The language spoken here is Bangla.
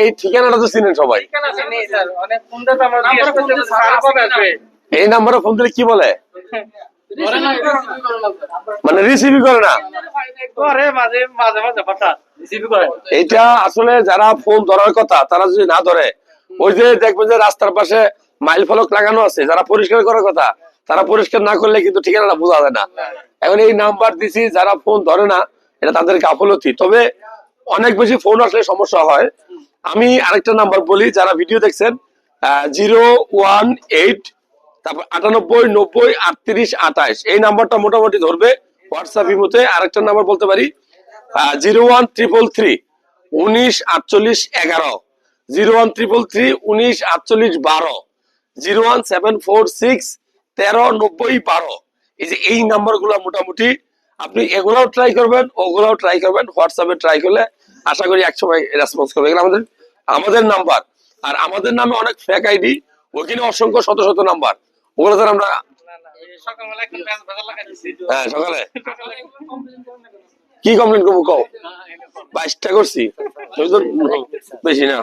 এই ঠিকানাটা তো চিনেন সবাই। এই নাম্বারে ফোন দিলে কি বলে? মানে রিসিভই করে না? এইটা আসলে যারা ফোন ধরার কথা তারা যদি না ধরে ওই যে দেখবেন যে রাস্তার পাশে মাইল ফলক লাগানো আছে যারা পরিষ্কার করার কথা তারা পরিষ্কার না করলে কিন্তু ঠিকানাটা বোঝা যায় না। এখন এই নাম্বার দিছি যারা ফোন ধরে না এটা তাদের গাফলতি তবে অনেক বেশি ফোন আসলে সমস্যা হয়। আমি আরেকটা নাম্বার বলি, যারা ভিডিও দেখছেন জিরো ওয়ান এইট, তারপর আটানব্বই, নব্বই, আটত্রিশ আঠাশ এই নাম্বারটা মোটামুটি ধরবে হোয়াটসঅ্যাপ ইমোতে আরেকটা নাম্বার বলতে পারি জিরো ওয়ান ট্রিপল থ্রি, উনিশ, আটচল্লিশ, এগারো। জিরো ওয়ান ট্রিপল থ্রি, উনিশ, আটচল্লিশ, বারো। Zero one seven four six, তেরো, নব্বই, বারো। এই যে এই নাম্বারগুলো মোটামুটি আপনি এগুলাও ট্রাই করবেন, ওগুলাও ট্রাই করবেন হোয়াটসঅ্যাপে ট্রাই করলে আশা করি একসময় রেসপন্স করবে। আমাদের আমাদের নাম্বার আর আমাদের নামে অনেক ফেক আইডি ওখানে অসংখ্য শত শত নাম্বার ওগুলো স্যার আমরা হ্যাঁ সকালে। কি কমপ্লেন করব কও? বাইশটা করছি। বেশি না।